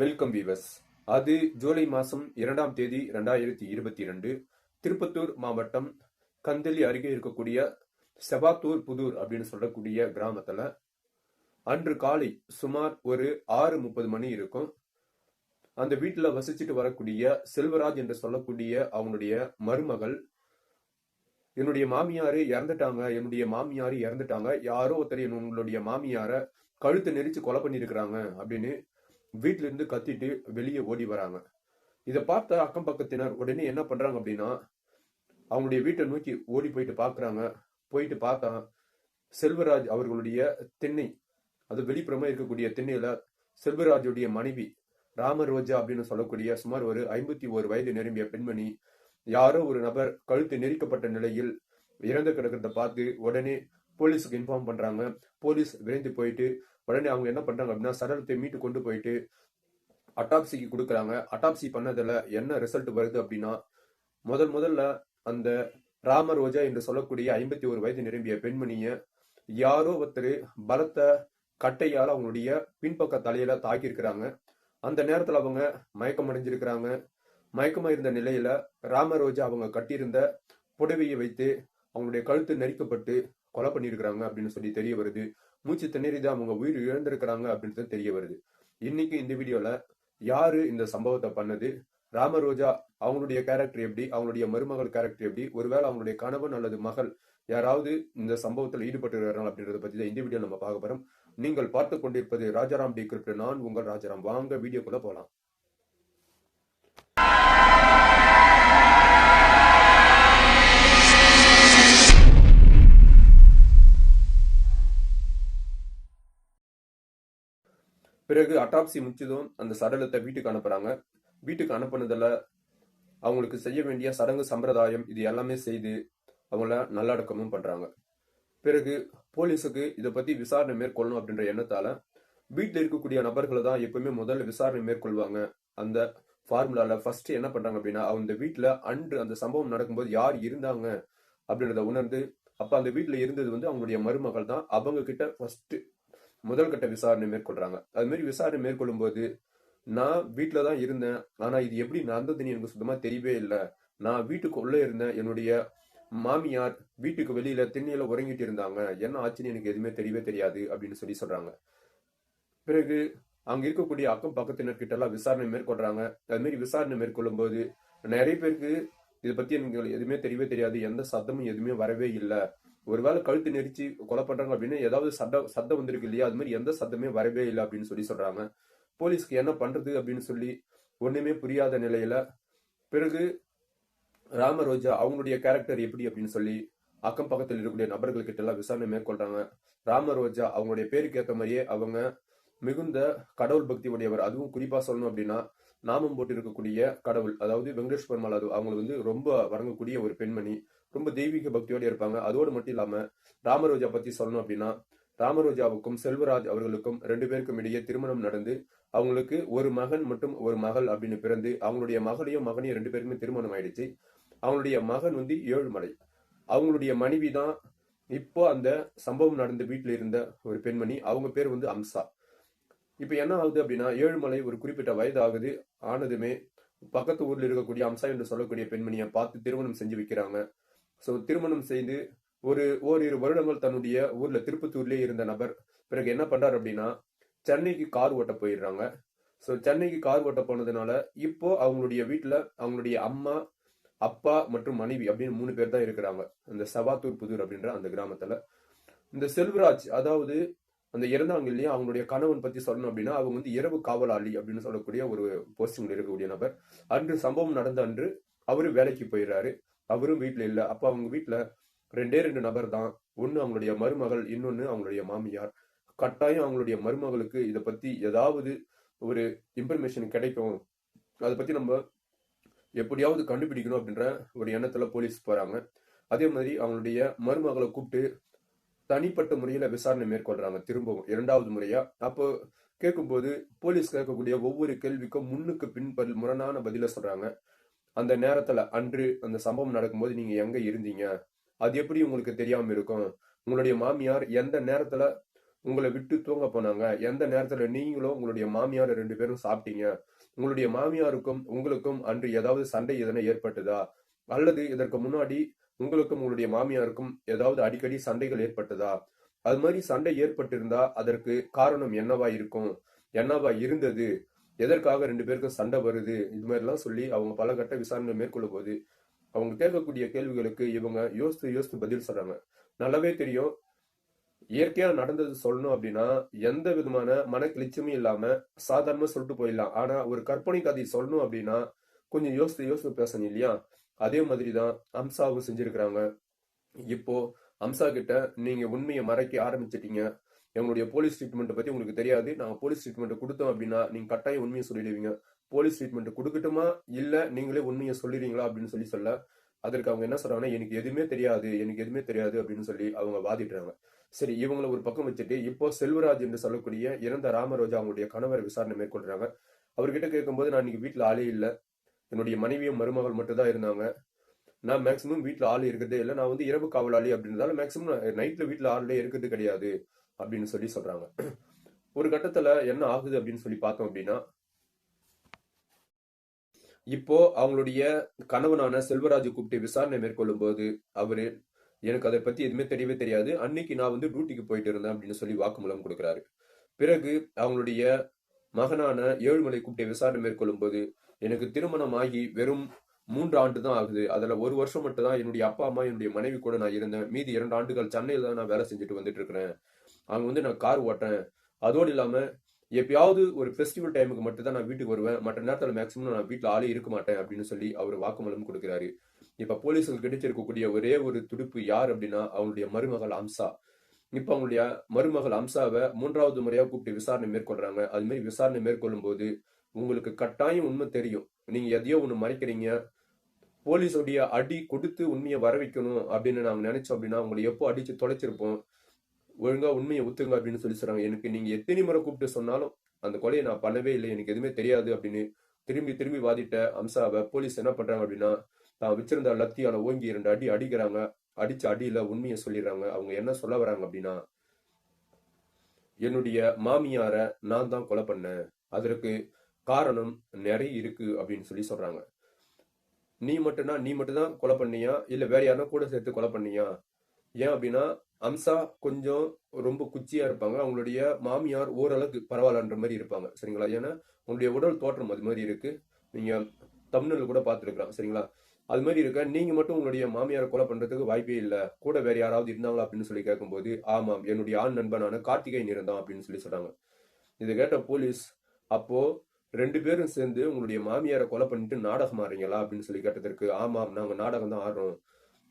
Welcome viewers. அது ஜூலை மாதம் இரண்டாம் தேதி ரெண்டாயிரத்தி இருபத்தி ரெண்டு திருப்பத்தூர் மாவட்டம் கந்தலி அருகே இருக்கக்கூடிய செவாத்தூர் புதூர் அப்படின்னு சொல்லக்கூடிய கிராமத்தில் அன்று காலை சுமார் ஒரு ஆறு முப்பது மணி இருக்கும். அந்த வீட்டில் வசிச்சுட்டு வரக்கூடிய செல்வராஜ் என்று சொல்லக்கூடிய அவனுடைய மருமகள் என்னுடைய மாமியார் இறந்துட்டாங்க என்னுடைய மாமியார் இறந்துட்டாங்க யாரோ ஒருத்தர் உங்களுடைய மாமியாரை கழுத்தை நெரிச்சு கொலை பண்ணியிருக்கிறாங்க அப்படின்னு வீட்டிலிருந்து கத்திட்டு வெளியே ஓடி வராங்க. இதை பார்த்த அக்கம் பக்கத்தினர் உடனே என்ன பண்றாங்க அப்படின்னா அவங்களுடைய வீட்டை நோக்கி ஓடி போயிட்டு பார்க்குறாங்க. போயிட்டு பார்த்தா செல்வராஜ் அவர்களுடைய திண்ணை அது வெளிப்புறமா இருக்கக்கூடிய திண்ணையில செல்வராஜுடைய மனைவி ராம ரோஜா அப்படின்னு சொல்லக்கூடிய சுமார் ஒரு ஐம்பத்தி ஒரு வயது நிரம்பிய பெண்மணி யாரோ ஒரு நபர் கழுத்து நெரிக்கப்பட்ட நிலையில் இறந்து கிடக்கிறத பார்த்து உடனே போலீஸுக்கு இன்ஃபார்ம் பண்ணுறாங்க போலீஸ் விரைந்து போயிட்டு உடனே அவங்க என்ன பண்ணுறாங்க அப்படின்னா சடலத்தை மீட்டு கொண்டு போயிட்டு அட்டாப்சிக்கு கொடுக்குறாங்க. அட்டாப்சி பண்ணதில் என்ன ரிசல்ட் வருது அப்படின்னா முதல் முதல்ல அந்த ராம ரோஜா என்று சொல்லக்கூடிய ஐம்பத்தி ஒரு வயது நிரம்பிய பெண்மணியை யாரோ ஒருத்தர் பலத்த கட்டையால் அவங்களுடைய பின்பக்க தலையில தாக்கியிருக்கிறாங்க. அந்த நேரத்தில் அவங்க மயக்கம் அடைஞ்சிருக்கிறாங்க. மயக்கமாக இருந்த நிலையில ராம ரோஜா அவங்க கட்டியிருந்த புடவையை வைத்து அவங்களுடைய கழுத்து நெரிக்கப்பட்டு கொலை பண்ணியிருக்கிறாங்க அப்படின்னு சொல்லி தெரிய வருது. மூச்சு திணறிது அவங்க உயிர் இழந்திருக்கிறாங்க அப்படின்றது தெரிய வருது. இன்னைக்கு இந்த வீடியோல யாரு இந்த சம்பவத்தை பண்ணது? ராமரோஜா அவங்களுடைய கேரக்டர் எப்படி? அவங்களுடைய மருமகள் கேரக்டர் எப்படி? ஒருவேளை அவங்களுடைய கணவன் அல்லது மகள் யாராவது இந்த சம்பவத்தில் ஈடுபட்டு அப்படின்றத பத்தி தான் இந்த வீடியோ நம்ம பார்க்க போறோம். நீங்கள் பார்த்து கொண்டிருப்பது ராஜாராம் டி. கிரிப்ட் நான் உங்கள் ராஜாராம். வாங்க வீடியோக்குள்ள போலாம். பிறகு அட்டாப்சி முடிச்சதும் அந்த சடலத்தை வீட்டுக்கு அனுப்புறாங்க. வீட்டுக்கு அனுப்புனதுல அவங்களுக்கு செய்ய வேண்டிய சடங்கு சம்பிரதாயம் இது எல்லாமே செய்து அவங்கள நல்லடக்கமும் பண்றாங்க. பிறகு போலீஸுக்கு இதை பத்தி விசாரணை மேற்கொள்ளணும் அப்படின்ற எண்ணத்தால வீட்டில் இருக்கக்கூடிய நபர்களை தான் எப்பவுமே முதல்ல விசாரணை மேற்கொள்வாங்க. அந்த ஃபார்முலால ஃபர்ஸ்ட் என்ன பண்றாங்க அப்படின்னா அந்த வீட்டுல அன்று அந்த சம்பவம் நடக்கும்போது யார் இருந்தாங்க அப்படின்றத உணர்ந்து அப்ப அந்த வீட்டுல இருந்தது வந்து அவங்களுடைய மருமகள் தான் அவங்க கிட்ட ஃபர்ஸ்ட் முதல் கட்ட விசாரணை மேற்கொள்றாங்க. அது மாதிரி விசாரணை மேற்கொள்ளும் போது நான் வீட்டில் தான் இருந்தேன். ஆனால் இது எப்படி நடந்ததுன்னு எனக்கு சுத்தமாக தெரியவே இல்லை. நான் வீட்டுக்குள்ள இருந்தேன். என்னுடைய மாமியார் வீட்டுக்கு வெளியில திண்ணையில உறங்கிட்டு இருந்தாங்க. என்ன ஆச்சுன்னு எனக்கு எதுவுமே தெரியவே தெரியாது அப்படின்னு சொல்லி சொல்றாங்க. பிறகு அங்க இருக்கக்கூடிய அக்கம் பக்கத்தினர்கிட்ட எல்லாம் விசாரணை மேற்கொள்றாங்க. அது மாதிரி விசாரணை மேற்கொள்ளும் போது நிறைய பேருக்கு இதை பத்தி எனக்கு எதுவுமே தெரியவே தெரியாது. எந்த சத்தமும் எதுவுமே வரவே இல்லை. ஒருவேளை கழுத்து நெரிச்சு கொலை பண்றாங்க அப்படின்னு ஏதாவது சத்த சத்தம் வந்திருக்கு இல்லையா? அது மாதிரி எந்த சத்தமே வரவே இல்லை அப்படின்னு சொல்லி சொல்றாங்க. போலீஸ்க்கு என்ன பண்றது அப்படின்னு சொல்லி ஒண்ணுமே புரியாத நிலையில பிறகு ராமரோஜா அவங்களுடைய கேரக்டர் எப்படி அப்படின்னு சொல்லி அக்கம் பக்கத்தில் இருக்கக்கூடிய நபர்கள் கிட்ட எல்லாம் விசாரணை மேற்கொள்றாங்க. ராமரோஜா அவங்களுடைய பேருக்கு ஏற்ற மாதிரியே அவங்க மிகுந்த கடவுள் பக்தி உடையவர். அதுவும் குறிப்பா சொல்லணும் அப்படின்னா நாமம் போட்டு இருக்கக்கூடிய கடவுள் அதாவது வெங்கடேஷ் பெருமாள் அது அவங்களுக்கு வந்து ரொம்ப வணங்கக்கூடிய ஒரு பெண்மணி. ரொம்ப தெய்வீக பக்தியோடு இருப்பாங்க. அதோடு மட்டும் இல்லாமல் ராமரோஜா பற்றி சொல்லணும் அப்படின்னா ராமரோஜாவுக்கும் செல்வராஜ் அவர்களுக்கும் ரெண்டு பேருக்கும் இடையே திருமணம் நடந்து அவங்களுக்கு ஒரு மகன் மற்றும் ஒரு மகள் அப்படின்னு பிறந்து அவங்களுடைய மகளையும் மகனையும் ரெண்டு பேருக்குமே திருமணம் ஆயிடுச்சு. அவங்களுடைய மகன் வந்து ஏழுமலை. அவங்களுடைய மனைவி தான் இப்போ அந்த சம்பவம் நடந்த வீட்டில் இருந்த ஒரு பெண்மணி. அவங்க பேர் வந்து அம்சா. இப்போ என்ன ஆகுது அப்படின்னா ஏழுமலை ஒரு குறிப்பிட்ட வயது ஆகுது ஆனதுமே பக்கத்து ஊரில் இருக்கக்கூடிய அம்சா என்று சொல்லக்கூடிய பெண்மணியை பார்த்து திருமணம் செஞ்சு வைக்கிறாங்க. ஸோ திருமணம் செய்து ஒரு ஓரிரு வருடங்கள் தன்னுடைய ஊர்ல திருப்பத்தூர்லேயே இருந்த நபர் பிறகு என்ன பண்றாரு அப்படின்னா சென்னைக்கு கார் ஓட்ட போயிடுறாங்க. ஸோ சென்னைக்கு கார் ஓட்ட போனதுனால இப்போ அவங்களுடைய வீட்டில் அவங்களுடைய அம்மா அப்பா மற்றும் மனைவி அப்படின்னு மூணு பேர் தான் இருக்கிறாங்க. அந்த சவாத்தூர் புதூர் அப்படின்ற அந்த கிராமத்துல. இந்த செல்வராஜ் அதாவது அந்த இறந்தாங்க இல்லையா அவங்களுடைய கணவன் பத்தி சொல்லணும் அப்படின்னா அவங்க வந்து இரவு காவலாளி அப்படின்னு சொல்லக்கூடிய ஒரு போஸ்டிங்ல இருக்கக்கூடிய நபர். அன்று சம்பவம் நடந்த அன்று அவரு வேலைக்கு போயிடுறாரு. அவரும் வீட்டில் இல்லை. அப்போ அவங்க வீட்டில் ரெண்டே ரெண்டு நபர் தான். ஒன்று அவங்களுடைய மருமகள் இன்னொன்று அவங்களுடைய மாமியார். கட்டாயம் அவங்களுடைய மருமகளுக்கு இதை பற்றி ஏதாவது ஒரு இன்ஃபர்மேஷன் கிடைக்கும். அதை பற்றி நம்ம எப்படியாவது கண்டுபிடிக்கணும் அப்படின்ற ஒரு எண்ணத்தில் போலீஸ் போகிறாங்க அதே மாதிரி அவங்களுடைய மருமகளை கூப்பிட்டு தனிப்பட்ட முறையில் விசாரணை மேற்கொள்கிறாங்க திரும்பவும் இரண்டாவது முறையாக அப்போ கேட்கும்போது போலீஸ் கேட்கக்கூடிய ஒவ்வொரு கேள்விக்கும் முன்னுக்கு பின்பல் முரணான பதிலை சொல்கிறாங்க அந்த நேரத்துல அன்று அந்த சம்பவம் நடக்கும்போது நீங்க எங்க இருந்தீங்க? அது எப்படி உங்களுக்கு தெரியாம இருக்கும்? உங்களுடைய மாமியார் எந்த நேரத்துல உங்களை விட்டு தூங்க போனாங்க? எந்த நேரத்துல நீங்களும் உங்களுடைய மாமியார் ரெண்டு பேரும் சாப்பிட்டீங்க? உங்களுடைய மாமியாருக்கும் உங்களுக்கும் அன்று ஏதாவது சண்டை எதனா ஏற்பட்டதா? அல்லது இதற்கு முன்னாடி உங்களுக்கும் உங்களுடைய மாமியாருக்கும் ஏதாவது அடிக்கடி சண்டைகள் ஏற்பட்டதா? அது மாதிரி சண்டை ஏற்பட்டிருந்தா அதற்கு காரணம் என்னவா இருக்கும்? என்னவா இருந்தது? எதற்காக ரெண்டு பேருக்கும் சண்டை வருது? இது மாதிரிலாம் சொல்லி அவங்க பல கட்ட விசாரணை மேற்கொள்ளும் போது அவங்க கேட்கக்கூடிய கேள்விகளுக்கு இவங்க யோசித்து யோசித்து பதில் சொல்றாங்க. நல்லாவே தெரியும். இயற்கையா நடந்தது சொல்லணும் அப்படின்னா எந்த விதமான மன கிளிச்சமும் இல்லாம சாதாரணமா சொல்லிட்டு போயிடலாம். ஆனா ஒரு கற்பனை கதை சொல்லணும் அப்படின்னா கொஞ்சம் யோசித்து யோசித்து பேசணும் இல்லையா? அதே மாதிரி தான் அம்சாவும் செஞ்சிருக்கிறாங்க. இப்போ அம்சா கிட்ட நீங்க உண்மையை மறைக்க ஆரம்பிச்சிட்டீங்க. எங்களுடைய போலீஸ் ட்ரீட்மெண்ட் பத்தி உங்களுக்கு தெரியாது. நாங்கள் போலீஸ் ட்ரீட்மெண்ட் கொடுத்தோம் அப்படின்னா நீங்க கட்டாயம் உண்மையை சொல்லிடுவீங்க. Police treatment கொடுக்கட்டுமா? இல்ல நீங்களே உண்மையை சொல்லிடுவீங்களா அப்படின்னு சொல்லி சொல்ல அதற்கு அவங்க என்ன சொல்றாங்கன்னா எனக்கு எதுவுமே தெரியாது எனக்கு எதுவுமே தெரியாது அப்படின்னு சொல்லி அவங்க வாதிடுறாங்க. சரி இவங்கள ஒரு பக்கம் வச்சுட்டு இப்போ செல்வராஜ் என்று சொல்லக்கூடிய இறந்த ராமரோஜா அவங்களுடைய கணவர் விசாரணை மேற்கொள்றாங்க. அவர்கிட்ட கேட்கும்போது நான் இன்னைக்கு வீட்டுல ஆளே இல்லை. என்னுடைய மனைவியும் மருமகள் மட்டும்தான் இருந்தாங்க. நான் மேக்சிமம் வீட்டில் ஆள் இருக்கிறதே இல்லை. நான் வந்து இரவு காவலாளி அப்படின்றதால மேக்சிமம் நைட்ல வீட்டில் ஆளே இருக்கிறது கிடையாது. அப்படின்னு சொல்லி சொல்றாங்க. ஒரு கட்டத்துல என்ன ஆகுது அப்படின்னு சொல்லி பார்த்தோம் அப்படின்னா இப்போ அவங்களுடைய கணவனான செல்வராஜ் கூப்பிட்டு விசாரணை மேற்கொள்ளும் போது அவரு எனக்கு அதை பத்தி எதுவுமே தெரியவே தெரியாது. அன்னைக்கு நான் வந்து டியூட்டிக்கு போயிட்டு இருந்தேன் அப்படின்னு சொல்லி வாக்குமூலம் கொடுக்குறாரு. பிறகு அவங்களுடைய மகனான ஏழுமலை கூப்பிட்டு விசாரணை மேற்கொள்ளும் போது எனக்கு திருமணம் ஆகி வெறும் மூன்று ஆண்டு தான் ஆகுது. அதுல ஒரு வருஷம் மட்டும் தான் என்னுடைய அப்பா அம்மா என்னுடைய மனைவி கூட நான் இருந்தேன். மீதி இரண்டு ஆண்டுகள் சென்னையில தான் நான் வேலை செஞ்சுட்டு வந்துட்டு இருக்கிறேன். அவங்க வந்து நான் கார் ஓட்டேன் அதோடு இல்லாமல் எப்பயாவது ஒரு ஃபெஸ்டிவல் டைமுக்கு மட்டும் தான் நான் வீட்டுக்கு வருவேன். மற்ற நேரத்தில் மேக்ஸிமம் நான் வீட்டில் ஆளே இருக்க மாட்டேன் அப்படின்னு சொல்லி அவர் வாக்குமூலம் கொடுக்குறாரு. இப்போ போலீஸுக்கு கிடைச்சிருக்கக்கூடிய ஒரே ஒரு துடுப்பு யார் அப்படின்னா அவங்களுடைய மருமகள் அம்சா. இப்போ அவங்களுடைய மருமகள் அம்சாவை மூன்றாவது முறையாக கூப்பிட்டு விசாரணை மேற்கொள்றாங்க. அது மாதிரி விசாரணை மேற்கொள்ளும் போது உங்களுக்கு கட்டாயம் உண்மை தெரியும். நீங்க எதையோ ஒன்று மறைக்கிறீங்க. போலீஸோடைய அடி கொடுத்து உண்மையை வர வைக்கணும் அப்படின்னு நாங்கள் நினைச்சோம் அப்படின்னா உங்களை எப்போ அடிச்சு தொலைச்சிருப்போம்? ஒழுங்கா உண்மையை ஒத்துங்க அப்படின்னு சொல்லி சொல்றாங்க. எனக்கு நீங்க எத்தனை முறை கூப்பிட்டு சொன்னாலும் அந்த கொலையை நான் பண்ணவே இல்லை. எனக்கு எதுவுமே தெரியாது அப்படின்னு திரும்பி திரும்பி வாதிட்ட அம்சாவை போலீஸ் என்ன பண்றாங்க அப்படின்னா தான் வச்சிருந்த லத்தியால ஓங்கி இரண்டு அடி அடிக்கிறாங்க. அடிச்ச அடியில உண்மையை சொல்லிடுறாங்க. அவங்க என்ன சொல்ல வராங்க அப்படின்னா என்னுடைய மாமியார நான் தான் கொலை பண்ணேன். அதற்கு காரணம் நிறைய இருக்கு அப்படின்னு சொல்லி சொல்றாங்க. நீ மட்டும்னா நீ மட்டும்தான் கொலை பண்ணியா? இல்ல வேற யாரும் கூட சேர்த்து கொலை பண்ணியா? ஏன் அப்படின்னா அம்சா கொஞ்சம் ரொம்ப குச்சியா இருப்பாங்க. அவங்களுடைய மாமியார் ஓரளவுக்கு பரவாயில்லன்ற மாதிரி இருப்பாங்க. சரிங்களா? ஏன்னா உங்களுடைய உடல் தோற்றம் அது மாதிரி இருக்கு. நீங்க தமிழ்ல கூட பார்த்துருக்கலாம். சரிங்களா? அது மாதிரி இருக்க நீங்க மட்டும் உங்களுடைய மாமியாரை கொலை பண்றதுக்கு வாய்ப்பே இல்லை. கூட வேற யாராவது இருந்தாங்களா அப்படின்னு சொல்லி கேட்கும்போது ஆமாம் என்னுடைய ஆண் நண்பனான கார்த்திகை இருந்தான் அப்படின்னு சொல்லி சொல்றாங்க. இதை கேட்ட போலீஸ் அப்போ ரெண்டு பேரும் சேர்ந்து உங்களுடைய மாமியாரை கொலை பண்ணிட்டு நாடகம் ஆடுறீங்களா அப்படின்னு சொல்லி கேட்டதற்கு ஆமாம் நாங்க நாடகம் தான் ஆடுறோம்.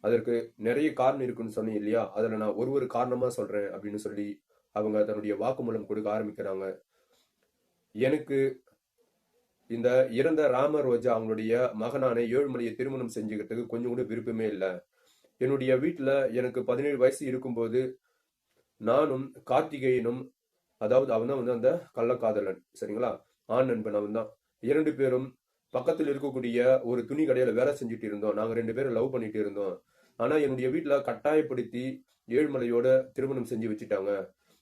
அதற்கு நிறைய காரணம் இருக்குன்னு சொன்னீங்க இல்லையா? அதில் நான் ஒரு ஒரு காரணமாக சொல்கிறேன் அப்படின்னு சொல்லி அவங்க தன்னுடைய வாக்குமூலம் கொடுக்க ஆரம்பிக்கிறாங்க. எனக்கு இந்த இறந்த ராம ரோஜா அவங்களுடைய மகனான ஏழுமலையை திருமணம் செஞ்சுக்கிறதுக்கு கொஞ்சம் கூட விருப்பமே இல்லை. என்னுடைய வீட்டில் எனக்கு பதினேழு வயசு இருக்கும்போது நானும் கார்த்திகேயனும் அதாவது அவன் தான் வந்து அந்த கள்ளக்காதலன் சரிங்களா? ஆண் நண்பன் அவன் தான் இரண்டு பேரும் பக்கத்தில் இருக்கக்கூடிய ஒரு துணி கடையில் வேலை செஞ்சுட்டு இருந்தோம். நாங்கள் ரெண்டு பேரும் லவ் பண்ணிட்டு இருந்தோம். ஆனா என்னுடைய வீட்டுல கட்டாயப்படுத்தி ஏழுமலையோட திருமணம் செஞ்சு வச்சுட்டாங்க.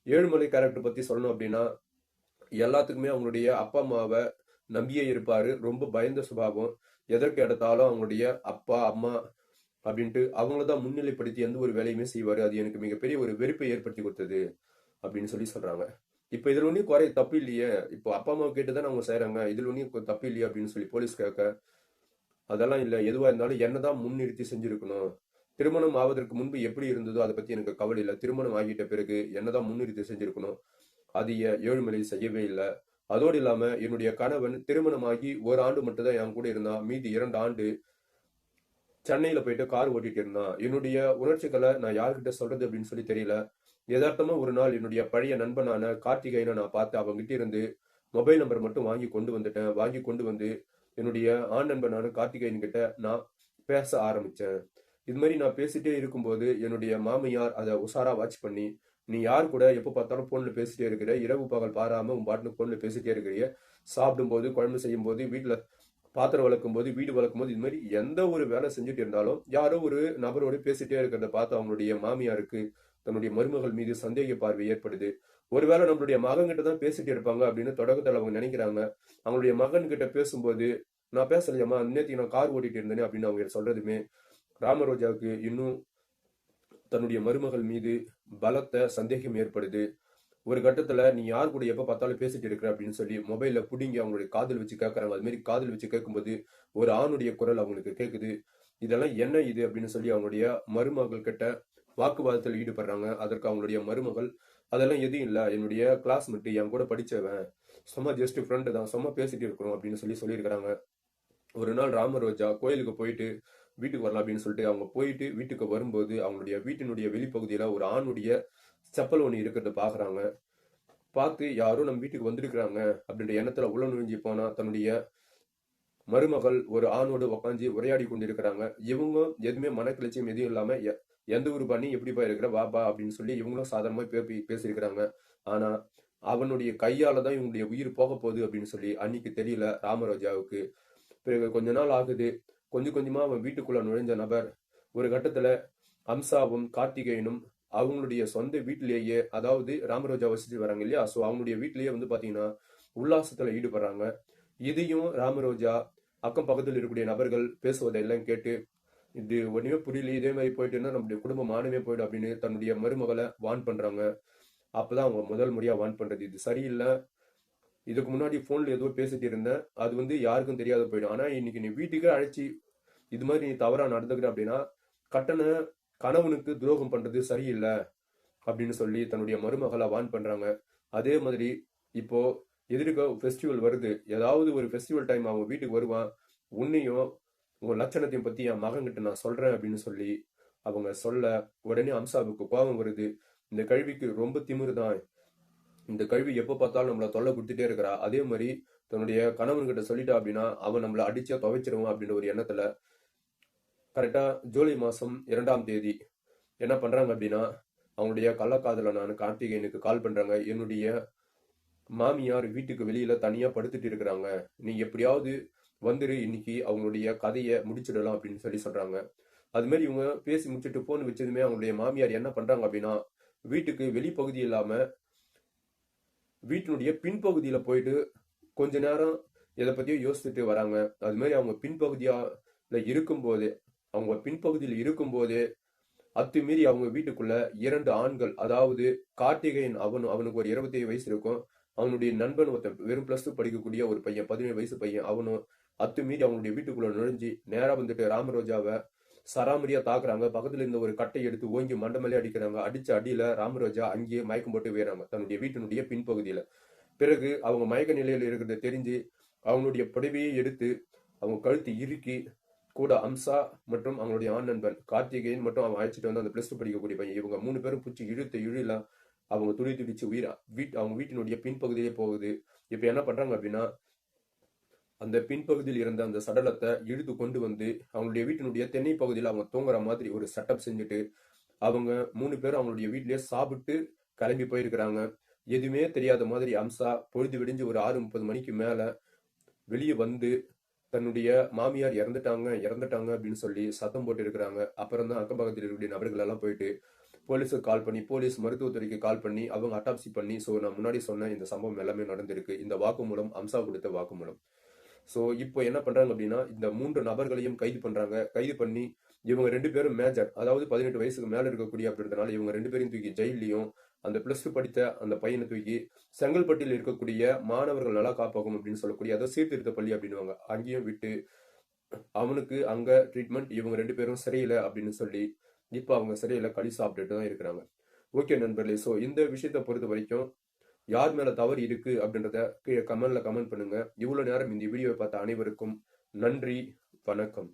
ஏழுமலை கேரக்டர் பத்தி சொல்லணும் அப்படின்னா எல்லாத்துக்குமே அவங்களுடைய அப்பா அம்மாவை நம்பியே இருப்பாரு. ரொம்ப பயந்த சுபாவம். எதற்கு எடுத்தாலும் அவங்களுடைய அப்பா அம்மா அப்படின்ட்டு அவங்கள தான் முன்னிலைப்படுத்தி எந்த ஒரு வேலையுமே செய்வாரு. அது எனக்கு மிகப்பெரிய ஒரு வெறுப்பை ஏற்படுத்தி கொடுத்தது அப்படின்னு சொல்லி சொல்றாங்க. இப்ப இதுல ஒன்றும் குறை தப்பு இல்லையே. இப்போ அப்பா அம்மா கேட்டுதான் அவங்க செய்யறாங்க இதுல ஒன்றும் தப்பு இல்லையே அப்படின்னு சொல்லி போலீஸ் கேட்க அதெல்லாம் இல்லை. எதுவா இருந்தாலும் என்னதான் முன்னிறுத்தி செஞ்சிருக்கணும். திருமணம் ஆவதற்கு முன்பு எப்படி இருந்ததோ அதை பத்தி எனக்கு கவலை இல்லை. திருமணம் ஆகிட்ட பிறகு என்னதான் முன்னிறுத்தி செஞ்சிருக்கணும் அது ஏழுமலை செய்யவே இல்லை. அதோடு இல்லாம என்னுடைய கணவன் திருமணமாகி ஒரு ஆண்டு மட்டும்தான் என் கூட இருந்தான் மீதி இரண்டு ஆண்டு சென்னையில போயிட்டு கார் ஓட்டிட்டு இருந்தான் என்னுடைய உணர்ச்சிகளை நான் யார்கிட்ட சொல்றது அப்படின்னு சொல்லி தெரியல. யதார்த்தமா ஒரு நாள் என்னுடைய பழைய நண்பனான கார்த்திகேயனை நான் பார்த்து அவங்ககிட்ட இருந்து மொபைல் நம்பர் மட்டும் வாங்கி கொண்டு வந்துட்டேன். வாங்கி கொண்டு வந்து என்னுடைய ஆண் நண்பனான கார்த்திகேயன் கிட்ட நான் பேச ஆரம்பிச்சேன். இது மாதிரி நான் பேசிட்டே இருக்கும்போது என்னுடைய மாமியார் அதை உஷாரா வாட்ச் பண்ணி நீ யார் கூட எப்போ பார்த்தாலும் ஃபோனில் பேசிட்டே இருக்கிற? இரவு பகல் பாராமல் உன் பாட்டுன்னு ஃபோனில் பேசிட்டே இருக்கிறிய? சாப்பிடும்போது குழம்பு செய்யும் போது பாத்திரம் வளர்க்கும் போது வீடு வளர்க்கும் போது இது மாதிரி எந்த ஒரு வேலை செஞ்சுட்டு இருந்தாலும் யாரோ ஒரு நபரோடு பேசிட்டே இருக்கிறத பார்த்து அவங்களுடைய மாமியாருக்கு தன்னுடைய மருமகள் மீது சந்தேக பார்வை ஏற்படுது. ஒருவேளை நம்மளுடைய மகன்கிட்ட தான் பேசிட்டு இருப்பாங்க அப்படின்னு தொடக்கத்தில் அவங்க நினைக்கிறாங்க. அவங்களுடைய மகன்கிட்ட பேசும்போது நான் பேசலையம்மா நேற்று நான் கார் ஓட்டிட்டு இருந்தேனே அப்படின்னு அவங்க சொல்றதுமே ராமரோஜாவுக்கு இன்னும் தன்னுடைய மருமகள் மீது பலத்த சந்தேகம் ஏற்படுது. ஒரு கட்டத்துல நீ யார் கூட எப்ப பார்த்தாலும் பேசிட்டு இருக்கிற? அப்படின்னு சொல்லி மொபைல்ல புடிங்கி அவங்களுடைய காதல் வச்சு கேட்கறாங்க அது மாதிரி காதல் வச்சு கேட்கும்போது ஒரு ஆணுடைய குரல் அவங்களுக்கு கேக்குது. இதெல்லாம் என்ன இது? அப்படின்னு சொல்லி அவங்களுடைய மருமகள் கிட்ட வாக்குவாதத்தில் ஈடுபடுறாங்க. அதற்கு அவங்களுடைய மருமகள் அதெல்லாம் எதுவும் இல்லை. என்னுடைய கிளாஸ்மேட்டு என் கூட படிச்சவன். சும்மா ஜஸ்ட் ஃப்ரெண்டு தான். சும்மா பேசிட்டு இருக்கிறோம். அப்படின்னு சொல்லி சொல்லியிருக்கிறாங்க. ஒரு நாள் ராம ரோஜா கோயிலுக்கு போயிட்டு வீட்டுக்கு வரலாம் அப்படின்னு சொல்லிட்டு அவங்க போயிட்டு வீட்டுக்கு வரும்போது அவங்களுடைய வீட்டினுடைய வெளிப்பகுதியில ஒரு ஆணுடைய செப்பல் ஒன்று இருக்கிறத பாக்குறாங்க. பார்த்து யாரும் நம்ம வீட்டுக்கு வந்திருக்கிறாங்க அப்படின்ற எண்ணத்துல உள்ள நுழைஞ்சு போனா தன்னுடைய மருமகள் ஒரு ஆணோடு உக்காந்து உரையாடி கொண்டிருக்கிறாங்க. இவங்க எதுவுமே மனக்கிளச்சியம் எதுவும் இல்லாம எ- எந்த ஊர் பண்ணி எப்படிப்பா இருக்கிற வாப்பா அப்படின்னு சொல்லி இவங்களும் சாதாரணமா பேசி பேசியிருக்கிறாங்க. ஆனா அவனுடைய கையால தான் இவங்களுடைய உயிர் போக போகுது அப்படின்னு சொல்லி அன்னைக்கு தெரியல ராமராஜாவுக்கு. பிறகு கொஞ்ச நாள் ஆகுது. கொஞ்சம் கொஞ்சமா அவன் வீட்டுக்குள்ள நுழைஞ்ச நபர். ஒரு கட்டத்துல அம்சாவும் கார்த்திகேயனும் அவங்களுடைய சொந்த வீட்டிலேயே அதாவது ராமரோஜா வசிச்சு வராங்க இல்லையா? ஸோ அவங்களுடைய வீட்டிலேயே வந்து பாத்தீங்கன்னா உல்லாசத்துல ஈடுபடுறாங்க. இதையும் ராமரோஜா அக்கம் பக்கத்தில் இருக்கக்கூடிய நபர்கள் பேசுவதெல்லாம் கேட்டு இது ஒன்றுமே புரியல இதே மாதிரி போயிட்டு இருந்தா நம்முடைய குடும்பம் மானமே போயிடும் அப்படின்னு தன்னுடைய மருமகளை வான் பண்றாங்க. அப்பதான் அவங்க முதல் முறையா வான் பண்றது. இது சரியில்லை. இதுக்கு முன்னாடி ஃபோனில் ஏதோ பேசிட்டு இருந்தேன் அது வந்து யாருக்கும் தெரியாத போயிடும். ஆனால் இன்னைக்கு நீ வீட்டுக்கே அழைச்சி இது மாதிரி நீ தவறாக நடந்துக்கிற அப்படின்னா கட்டண கணவனுக்கு துரோகம் பண்ணுறது சரியில்லை அப்படின்னு சொல்லி தன்னுடைய மருமகளை வான் பண்ணுறாங்க அதே மாதிரி இப்போது எதிர்க்க ஃபெஸ்டிவல் வருது. ஏதாவது ஒரு ஃபெஸ்டிவல் டைம் அவன் வீட்டுக்கு வருவான். உன்னையும் உங்கள் லட்சணத்தையும் பற்றி என் மகன்கிட்ட நான் சொல்கிறேன் அப்படின்னு சொல்லி அவங்க சொல்ல உடனே அம்சாவுக்கு கோபம் வருது. இந்த கல்விக்கு ரொம்ப திமிரு தான் இந்த கல்வி எப்போ பார்த்தாலும் நம்மளை தொல்லை கொடுத்துட்டே இருக்கிறா. அதே மாதிரி தன்னுடைய கணவன்கிட்ட சொல்லிட்டா அப்படின்னா அவன் நம்மளை அடிச்சா துவைச்சிருவான் அப்படின்ற ஒரு எண்ணத்துல கரெக்டா ஜூலை மாசம் இரண்டாம் தேதி என்ன பண்றாங்க அப்படின்னா அவங்களுடைய கள்ளக்காதல நான் கார்த்திகேயனுக்கு கால் பண்றாங்க. என்னுடைய மாமியார் வீட்டுக்கு வெளியில தனியா படுத்துட்டு இருக்கிறாங்க. நீ எப்படியாவது வந்துரு இன்னைக்கு அவங்களுடைய கதையை முடிச்சிடலாம் அப்படின்னு சொல்லி சொல்றாங்க. அது மாதிரி இவங்க பேசி முடிச்சுட்டு போன் வச்சதுமே அவங்களுடைய மாமியார் என்ன பண்றாங்க அப்படின்னா வீட்டுக்கு வெளிப்பகுதி இல்லாம வீட்டினுடைய பின்பகுதியில போயிட்டு கொஞ்ச நேரம் எதை பத்தியோ யோசிச்சுட்டு வராங்க. அது மாதிரி அவங்க இருக்கும் இருக்கும்போது அவங்க பின்பகுதியில் இருக்கும்போதே அத்துமீறி அவங்க வீட்டுக்குள்ள இரண்டு ஆண்கள் அதாவது கார்த்திகேயன் அவனு அவனுக்கு ஒரு இருபத்தி வயசு இருக்கும். அவனுடைய நண்பன் ஒருத்தன் வெறும் பிளஸ் டூ படிக்கக்கூடிய ஒரு பையன் பதினேழு வயசு பையன் அவனும் அத்துமீறி அவனுடைய வீட்டுக்குள்ள நுழைஞ்சு நேரா வந்துட்டு ராமரோஜாவை சராமரியா தாக்குறாங்க. பக்கத்துல இருந்த ஒரு கட்டை எடுத்து ஓங்கி மண்டமலே அடிக்கிறாங்க. அடிச்ச அடியில ராமராஜா அங்கேயே மயக்கம் போட்டு வீறாங்க தன்னுடைய வீட்டினுடைய பின்பகுதியில. பிறகு அவங்க மயக்க நிலையில இருக்கிறத தெரிஞ்சு அவங்களுடைய புடவையை எடுத்து அவங்க கழுத்து இறுக்கி கூட அம்சா மற்றும் அவங்களுடைய ஆண் நண்பன் கார்த்திகேயன் மற்றும் அவன் அழைச்சிட்டு வந்து அந்த பிளஸ் டூ படிக்கக்கூடிய பையன். இவங்க மூணு பேரும் பிடிச்சி இழுத்த இழுல அவங்க துடி துடிச்சு உயிரா வீட் அவங்க வீட்டினுடைய பின்பகுதியிலே போகுது. இப்ப என்ன பண்றாங்க அப்படின்னா அந்த பின்பகுதியில் இருந்த அந்த சடலத்தை இழுத்து கொண்டு வந்து அவங்களுடைய வீட்டினுடைய தென்னை பகுதியில் அவங்க தூங்குற மாதிரி ஒரு செட்டப் செஞ்சுட்டு அவங்க மூணு பேரும் அவங்களுடைய வீட்டிலேயே சாப்பிட்டு கிளம்பி போயிருக்கிறாங்க. எதுவுமே தெரியாத மாதிரி அம்சா பொழுது விடிஞ்சு ஒரு ஆறு முப்பது மணிக்கு மேல வெளியே வந்து தன்னுடைய மாமியார் இறந்துட்டாங்க இறந்துட்டாங்க அப்படின்னு சொல்லி சத்தம் போட்டு இருக்கிறாங்க. அப்புறம் தான் அக்கம் பக்கத்தில் இருக்கக்கூடிய நபர்கள் எல்லாம் போயிட்டு போலீஸுக்கு கால் பண்ணி போலீஸ் மருத்துவத்துறைக்கு கால் பண்ணி அவங்க அட்டாப்சி பண்ணி ஸோ நான் முன்னாடி சொன்ன இந்த சம்பவம் எல்லாமே நடந்திருக்கு. இந்த வாக்குமூலம் அம்சா கொடுத்த வாக்குமூலம். ஸோ இப்போ என்ன பண்றாங்க அப்படின்னா இந்த மூன்று நபர்களையும் கைது பண்றாங்க. கைது பண்ணி இவங்க ரெண்டு பேரும் மேஜர். அதாவது பதினெட்டு வயசுக்கு மேல இருக்கக்கூடிய அப்படின்றதுனால இவங்க ரெண்டு பேரையும் தூக்கி ஜெயிலையும் அந்த பிளஸ் டூ படித்த அந்த பையனை தூக்கி செங்கல்பட்டில் இருக்கக்கூடிய மாணவர்கள் நல்லா காப்பாகும் அப்படின்னு சொல்லக்கூடிய அதை சீர்திருத்த பள்ளி அப்படின்னுவாங்க. அங்கேயும் விட்டு அவனுக்கு அங்க ட்ரீட்மெண்ட் இவங்க ரெண்டு பேரும் சரியில்லை அப்படின்னு சொல்லி இப்போ அவங்க சரியில்லை களி சாப்பிட்டுட்டு தான் இருக்கிறாங்க. ஓகே நண்பர்களே. ஸோ இந்த விஷயத்தை பொறுத்த வரைக்கும் யார் மேல தவறு இருக்கு அப்படின்றத கீழே கமெண்ட்ல கமெண்ட் பண்ணுங்க. இவ்வளவு நேரம் இந்த வீடியோவை பார்த்த அனைவருக்கும் நன்றி வணக்கம்.